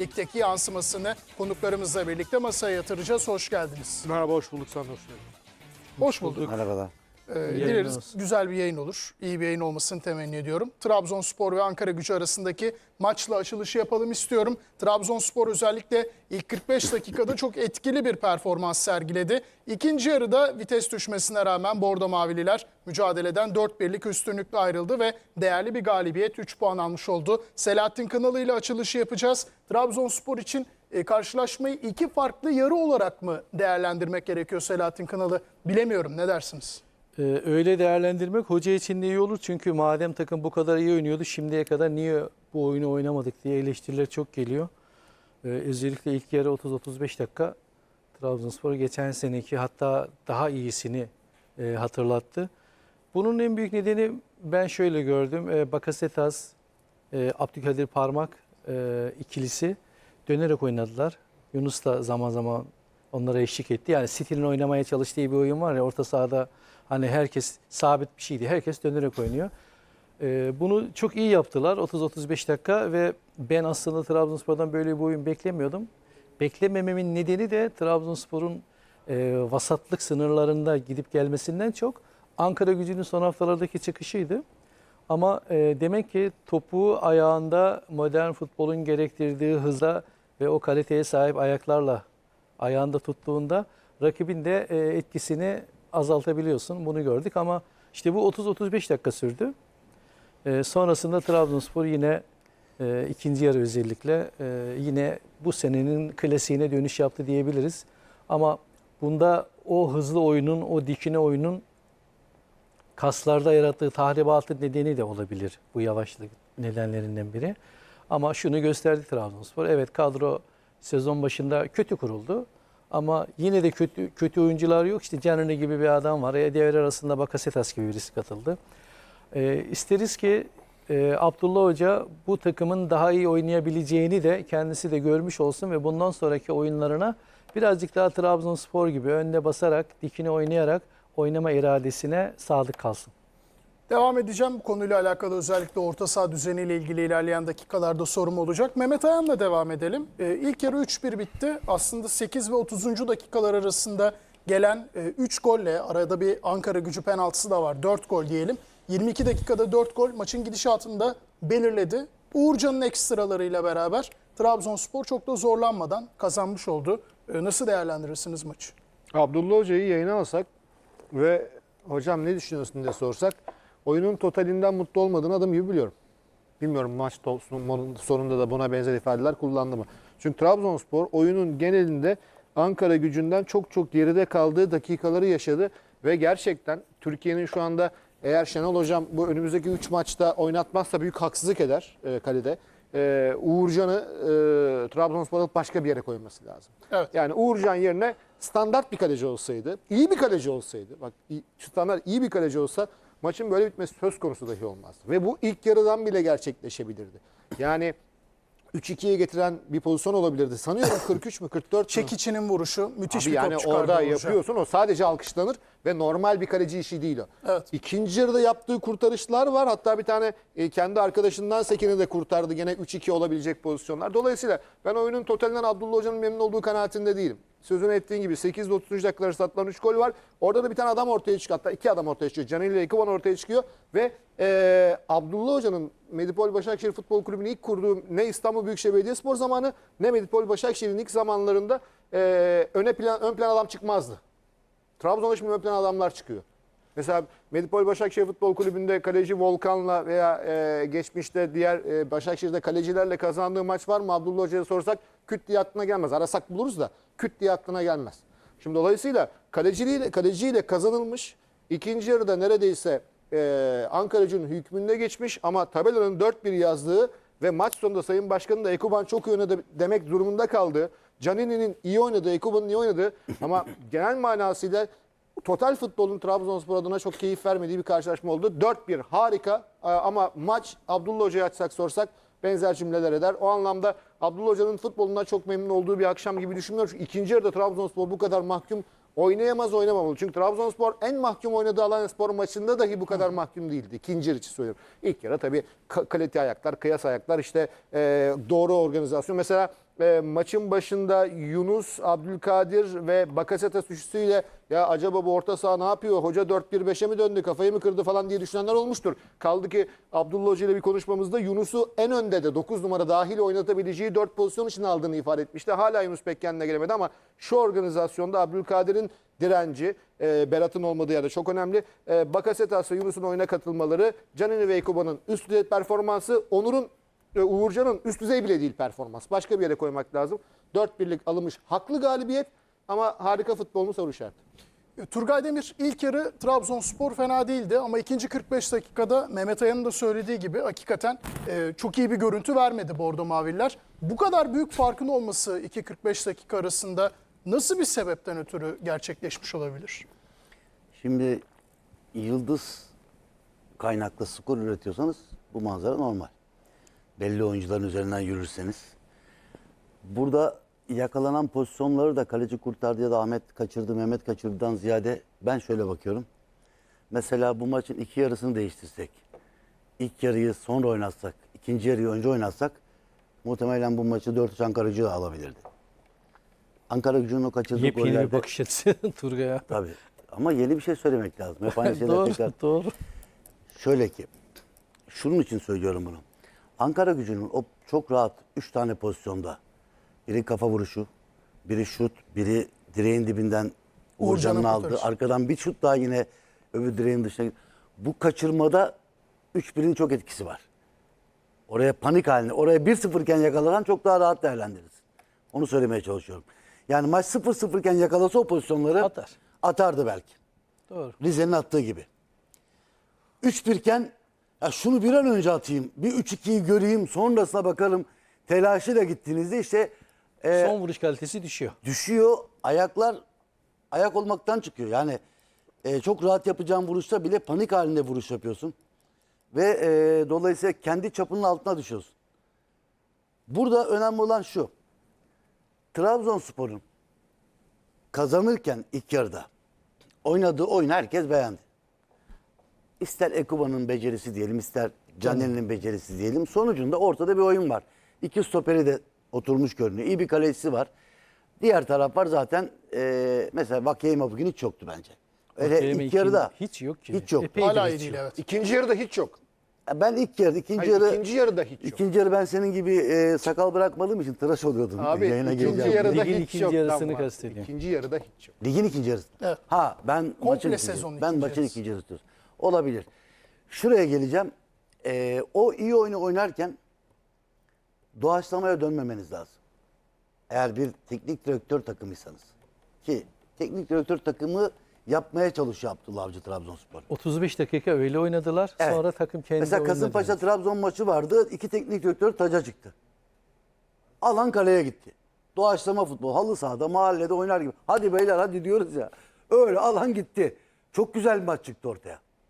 Ligdeki yansımasını konuklarımızla birlikte masaya yatıracağız. Hoş geldiniz. Merhaba, hoş bulduk. Sen de hoş geldin. Hoş bulduk. Merhabalar. Ee, dileriz güzel bir yayın olur. İyi bir yayın olmasını temenni ediyorum. Trabzonspor ve Ankara gücü arasındaki maçla açılışı yapalım istiyorum. Trabzonspor özellikle ilk 45 dakikada çok etkili bir performans sergiledi. İkinci yarıda vites düşmesine rağmen Bordo Mavililer mücadeleden 4-1'lik üstünlükle ayrıldı ve değerli bir galibiyet 3 puan almış oldu. Selahattin Kanalı ile açılışı yapacağız. Trabzonspor için e, karşılaşmayı iki farklı yarı olarak mı değerlendirmek gerekiyor Selahattin Kanalı? Bilemiyorum ne dersiniz? Ee, öyle değerlendirmek hoca için de iyi olur. Çünkü madem takım bu kadar iyi oynuyordu şimdiye kadar niye bu oyunu oynamadık diye eleştiriler çok geliyor. Ee, özellikle ilk yarı 30-35 dakika Trabzonspor geçen seneki hatta daha iyisini e, hatırlattı. Bunun en büyük nedeni ben şöyle gördüm. E, Bakasetas, e, Abdülkadir Parmak e, ikilisi dönerek oynadılar. Yunus da zaman zaman onlara eşlik etti. Yani City'nin oynamaya çalıştığı bir oyun var ya orta sahada hani herkes sabit bir şeydi. Herkes dönerek oynuyor. Ee, bunu çok iyi yaptılar 30-35 dakika ve ben aslında Trabzonspor'dan böyle bir oyun beklemiyordum. Beklemememin nedeni de Trabzonspor'un e, vasatlık sınırlarında gidip gelmesinden çok Ankara gücünün son haftalardaki çıkışıydı. Ama e, demek ki topu ayağında modern futbolun gerektirdiği hıza ve o kaliteye sahip ayaklarla ayağında tuttuğunda rakibin de e, etkisini azaltabiliyorsun. Bunu gördük ama işte bu 30-35 dakika sürdü. E, sonrasında Trabzonspor yine e, ikinci yarı özellikle e, yine bu senenin klasiğine dönüş yaptı diyebiliriz. Ama bunda o hızlı oyunun, o dikine oyunun kaslarda yarattığı tahribatı nedeni de olabilir bu yavaşlık nedenlerinden biri. Ama şunu gösterdi Trabzonspor. Evet kadro sezon başında kötü kuruldu. Ama yine de kötü kötü oyuncular yok. İşte Canini gibi bir adam var. E, devre arasında Bakasetas gibi birisi katıldı. E, isteriz ki e, Abdullah Hoca bu takımın daha iyi oynayabileceğini de kendisi de görmüş olsun ve bundan sonraki oyunlarına birazcık daha Trabzonspor gibi önde basarak, dikine oynayarak oynama iradesine sadık kalsın. Devam edeceğim bu konuyla alakalı özellikle orta saha düzeniyle ilgili ilerleyen dakikalarda sorum olacak. Mehmet Ayan'la devam edelim. Ee, ilk yarı 3-1 bitti. Aslında 8 ve 30. dakikalar arasında gelen 3 golle arada bir Ankara gücü penaltısı da var. 4 gol diyelim. 22 dakikada 4 gol maçın gidişatını da belirledi. Uğurcan'ın ekstralarıyla beraber Trabzonspor çok da zorlanmadan kazanmış oldu. Ee, nasıl değerlendirirsiniz maçı? Abdullah Hoca'yı yayına alsak ve hocam ne düşünüyorsun diye sorsak oyunun totalinden mutlu olmadığını adım gibi biliyorum. Bilmiyorum maç sonunda da buna benzer ifadeler kullandı mı? Çünkü Trabzonspor oyunun genelinde Ankara gücünden çok çok geride kaldığı dakikaları yaşadı ve gerçekten Türkiye'nin şu anda eğer Şenol Hocam bu önümüzdeki 3 maçta oynatmazsa büyük haksızlık eder e, kalede. E, Uğurcan'ı e, Trabzonspor'a başka bir yere koyması lazım. Evet. Yani Uğurcan yerine standart bir kaleci olsaydı, iyi bir kaleci olsaydı, bak standart iyi bir kaleci olsa maçın böyle bitmesi söz konusu dahi olmazdı. Ve bu ilk yarıdan bile gerçekleşebilirdi. Yani 3-2'ye getiren bir pozisyon olabilirdi. Sanıyorum 43 mü 44 mü? Çekiç'inin vuruşu müthiş Abi bir yani top çıkardı orada Uğurcan. yapıyorsun o sadece alkışlanır ve normal bir kaleci işi değil o. Evet. İkinci yarıda yaptığı kurtarışlar var. Hatta bir tane e, kendi arkadaşından Sekin'i de kurtardı. Gene 3-2 olabilecek pozisyonlar. Dolayısıyla ben oyunun totalinden Abdullah Hoca'nın memnun olduğu kanaatinde değilim. Sözünü ettiğin gibi 8 ile 30. dakikalar arasında atılan 3 gol var. Orada da bir tane adam ortaya çıkıyor. Hatta iki adam ortaya çıkıyor. Caneli ile Ekuban ortaya çıkıyor. Ve e, Abdullah Hoca'nın Medipol Başakşehir Futbol Kulübü'nü ilk kurduğu ne İstanbul Büyükşehir Belediyespor zamanı ne Medipol Başakşehir'in ilk zamanlarında e, öne plan, ön plan adam çıkmazdı. Trabzon'da şimdi ön plan adamlar çıkıyor. Mesela Medipol Başakşehir Futbol Kulübü'nde kaleci Volkan'la veya e, geçmişte diğer e, Başakşehir'de kalecilerle kazandığı maç var mı? Abdullah Hoca'ya sorsak küt diye aklına gelmez. Arasak buluruz da küt diye aklına gelmez. Şimdi dolayısıyla kaleciliğiyle, kaleciyle kazanılmış. ikinci yarıda neredeyse e, Ankara gücünün hükmünde geçmiş ama tabelanın 4-1 yazdığı ve maç sonunda Sayın Başkan'ın da Ekuban çok iyi demek durumunda kaldığı, Canini'nin iyi oynadığı, Ekuban'ın iyi oynadığı ama genel manasıyla total futbolun Trabzonspor adına çok keyif vermediği bir karşılaşma oldu. 4-1 harika Ee, ama maç Abdullah Hoca'ya açsak sorsak benzer cümleler eder. O anlamda Abdullah Hoca'nın futbolundan çok memnun olduğu bir akşam gibi düşünmüyorum. Çünkü ikinci yarıda Trabzonspor bu kadar mahkum oynayamaz oynamamalı. Çünkü Trabzonspor en mahkum oynadığı Alanyaspor maçında dahi bu kadar mahkum değildi. İkinci yarı için söylüyorum. İlk yarı tabii ka- kalite ayaklar, kıyas ayaklar işte e, doğru organizasyon. Mesela e, maçın başında Yunus, Abdülkadir ve Bakasetas üçlüsüyle ya acaba bu orta saha ne yapıyor? Hoca 4-1-5'e mi döndü? Kafayı mı kırdı falan diye düşünenler olmuştur. Kaldı ki Abdullah Hoca ile bir konuşmamızda Yunus'u en önde de 9 numara dahil oynatabileceği 4 pozisyon için aldığını ifade etmişti. Hala Yunus pek kendine gelemedi ama şu organizasyonda Abdülkadir'in direnci, e, Berat'ın olmadığı yerde çok önemli. E, Bakasetas ve Yunus'un oyuna katılmaları, Canini ve Ekuba'nın üst düzey performansı, Onur'un Uğurcan'ın üst düzey bile değil performans. Başka bir yere koymak lazım. 4 birlik alınmış haklı galibiyet ama harika futbolunu soru işareti. Turgay Demir ilk yarı Trabzonspor fena değildi ama ikinci 45 dakikada Mehmet Ayan'ın da söylediği gibi hakikaten e, çok iyi bir görüntü vermedi Bordo Maviller. Bu kadar büyük farkın olması 2-45 dakika arasında nasıl bir sebepten ötürü gerçekleşmiş olabilir? Şimdi yıldız kaynaklı skor üretiyorsanız bu manzara normal. Belli oyuncuların üzerinden yürürseniz. Burada yakalanan pozisyonları da kaleci kurtardı ya da Ahmet kaçırdı, Mehmet kaçırdıdan ziyade ben şöyle bakıyorum. Mesela bu maçın iki yarısını değiştirsek, ilk yarıyı sonra oynatsak, ikinci yarıyı önce oynatsak muhtemelen bu maçı 4-3 Ankara gücü alabilirdi. Ankara gücünün o kaçırdığı Yepyeni bir gollerde... bakış açısı Turgay'a. Tabii. Ama yeni bir şey söylemek lazım. Hep aynı şeyler doğru, tekrar. doğru. Şöyle ki, şunun için söylüyorum bunu. Ankara gücünün o çok rahat 3 tane pozisyonda. Biri kafa vuruşu, biri şut, biri direğin dibinden Uğurcan'ın aldı. kurtarışı. Arkadan bir şut daha yine öbür direğin dışına. Bu kaçırmada 3-1'in çok etkisi var. Oraya panik halinde, oraya 1-0 iken yakalanan çok daha rahat değerlendirirsin. Onu söylemeye çalışıyorum. Yani maç 0-0 iken yakalasa o pozisyonları Atar. atardı belki. Doğru. Rize'nin attığı gibi. 3-1 iken ya şunu bir an önce atayım. Bir 3-2'yi göreyim sonrasına bakalım. Telaşıyla gittiğinizde işte e, Son vuruş kalitesi düşüyor. düşüyor. Ayaklar ayak olmaktan çıkıyor. Yani e, çok rahat yapacağın vuruşta bile panik halinde vuruş yapıyorsun. Ve e, dolayısıyla kendi çapının altına düşüyorsun. Burada önemli olan şu. Trabzonspor'un kazanırken ilk yarıda oynadığı oyunu herkes beğendi. İster Ekuba'nın becerisi diyelim, ister Caner'in becerisi diyelim. Sonucunda ortada bir oyun var. İki stoperi de oturmuş görünüyor. İyi bir kalecisi var. Diğer taraf var zaten e, mesela Vakeyma bugün hiç yoktu bence. Öyle Vakeyeme ilk yarıda hiç yok ki. Hiç yok. Epeydir Hala iyi hiç değil yok. evet. İkinci yarıda hiç yok. Ben ilk yarıda, ikinci Hayır, yarı ikinci yarıda hiç yok. İkinci yarı ben senin gibi e, sakal bırakmadığım için tıraş oluyordum. Abi Yayına ikinci geleceğim. yarıda Ligin hiç ikinci yok. yarısını Tamam kastediyorum. İkinci yarıda hiç yok. Ligin ikinci yarısı. Evet. Ha ben maçın ikinci, sezonun ben ikinci maçın yarısı. ikinci yarısı diyorsun. Olabilir. Şuraya geleceğim. Ee, o iyi oyunu oynarken doğaçlamaya dönmemeniz lazım. Eğer bir teknik direktör takımıysanız. Ki teknik direktör takımı yapmaya çalışıyor Abdullah Avcı Trabzonspor. 35 dakika öyle oynadılar. Evet. Sonra takım kendi Mesela Kasımpaşa. Trabzon maçı vardı. İki teknik direktör taca çıktı. Alan kaleye gitti. Doğaçlama futbol. Halı sahada, mahallede oynar gibi. Hadi beyler hadi diyoruz ya. Öyle alan gitti. Çok güzel bir maç çıktı ortaya.